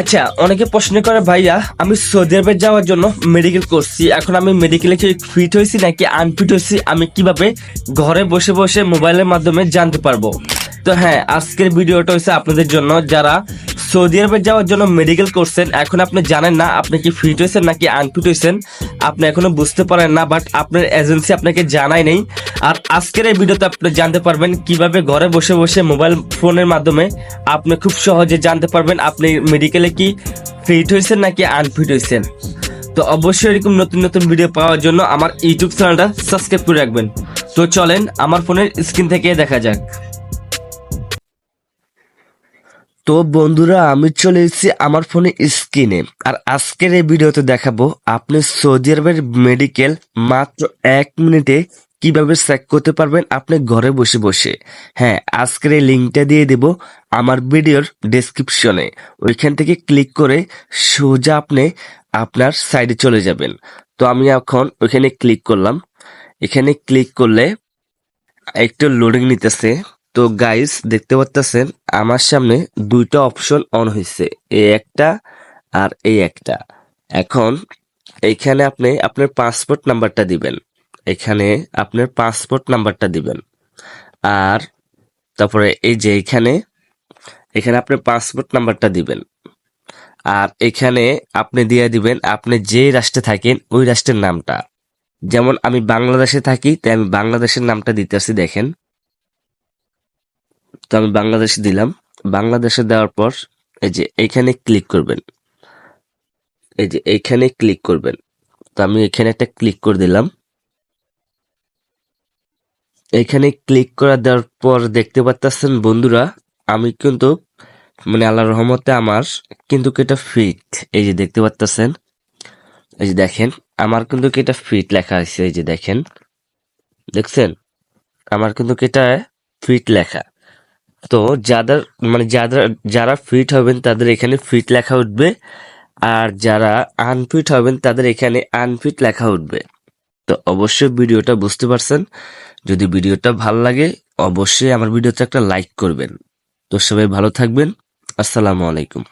আচ্ছা অনেকে প্রশ্ন করে, ভাইয়া, আমি সৌদি আরবে যাওয়ার জন্য মেডিকেল করছি। এখন আমি মেডিকেলে কি ফিট হয়েছি নাকি আনফিট হয়েছি? আমি কীভাবে ঘরে বসে বসে মোবাইলের মাধ্যমে জানতে পারব? তো হ্যাঁ আজকের ভিডিওটা হচ্ছে আপনাদের জন্য। যারা সৌদি আরবে যাওয়ার জন্য মেডিকেল করছেন, এখন আপনি জানেন না আপনি কি ফিট হয়েছেন নাকি আনফিট হয়েছেন, আপনি এখনও বুঝতে পারেন না বাট আপনার এজেন্সি আপনাকে জানায় নেই। আর আজকের এই ভিডিওতে আপনি জানতে পারবেন কীভাবে ঘরে বসে বসে মোবাইল ফোনের মাধ্যমে আপনি খুব সহজে জানতে পারবেন আপনি মেডিকেলে কি ফিট হয়েছেন নাকি আনফিট হয়েছেন। তো অবশ্যই এরকম নতুন নতুন ভিডিও পাওয়ার জন্য আমার ইউটিউব চ্যানেলটা সাবস্ক্রাইব করে রাখবেন। তো চলেন, আমার ফোনের স্ক্রিন থেকে দেখা যাক। তো বন্ধুরা, আমি চলে এসেছি আমার ফোনে স্ক্রিনে। আর আজকের এই ভিডিওতে দেখাবো আপনি সৌদি আরবের মেডিকেল মাত্র এক মিনিটে কীভাবে চেক করতে পারবেন আপনি ঘরে বসে বসে। হ্যাঁ আজকের এই লিঙ্কটা দিয়ে দেব আমার ভিডিওর ডেসক্রিপশনে ওইখান থেকে ক্লিক করে সোজা আপনি আপনার সাইডে চলে যাবেন। তো আমি এখন ওইখানে ক্লিক করলাম। এখানে ক্লিক করলে একটু লোডিং নিতেছে। তো গাইস দেখতে পাচ্ছেন আমার সামনে দুইটা অপশন অন হয়েছে এই একটা আর এই একটা। এখন এইখানে আপনি আপনার পাসপোর্ট নাম্বারটা দিবেন। এখানে আপনার পাসপোর্ট নাম্বারটা দিবেন। আর তারপরে এই যে এখানে এখানে আপনার পাসপোর্ট নাম্বারটা দিবেন। আর এখানে আপনি দিয়ে দিবেন, আপনি যে রাষ্ট্রে থাকেন, ওই রাষ্ট্রের নামটা। যেমন আমি বাংলাদেশে থাকি, তাই আমি বাংলাদেশের নামটা দিতেছি, দেখেন। তো আমি বাংলাদেশে দিলাম। বাংলাদেশে দেওয়ার পর এই যে এইখানে ক্লিক করবেন। এই যে এইখানে ক্লিক করবেন। তো আমি এখানে একটা ক্লিক করে দিলাম। এখানে ক্লিক করা দেওয়ার পর দেখতে পাচ্ছেন বন্ধুরা, আমি কিন্তু মানে আল্লাহ রহমতে আমার কিন্তু এটা ফিট এই যে দেখতে পাচ্ছেন, এই যে দেখেন, আমার কিন্তু এটা ফিট লেখা আছে, এই যে দেখেন। দেখছেন? আমার কিন্তু এটা ফিট লেখা। তো যাদের মানে যাদের, যারা ফিট হবেন তাদের এখানে ফিট লেখা উঠবে। আর যারা আনফিট হবেন তাদের এখানে আনফিট লেখা উঠবে। তো অবশ্যই ভিডিওটা বুঝতে পারছেন। যদি ভিডিওটা ভালো লাগে, অবশ্যই আমার ভিডিওতে একটা লাইক করবেন। তো সবাই ভালো থাকবেন। আসসালামু আলাইকুম।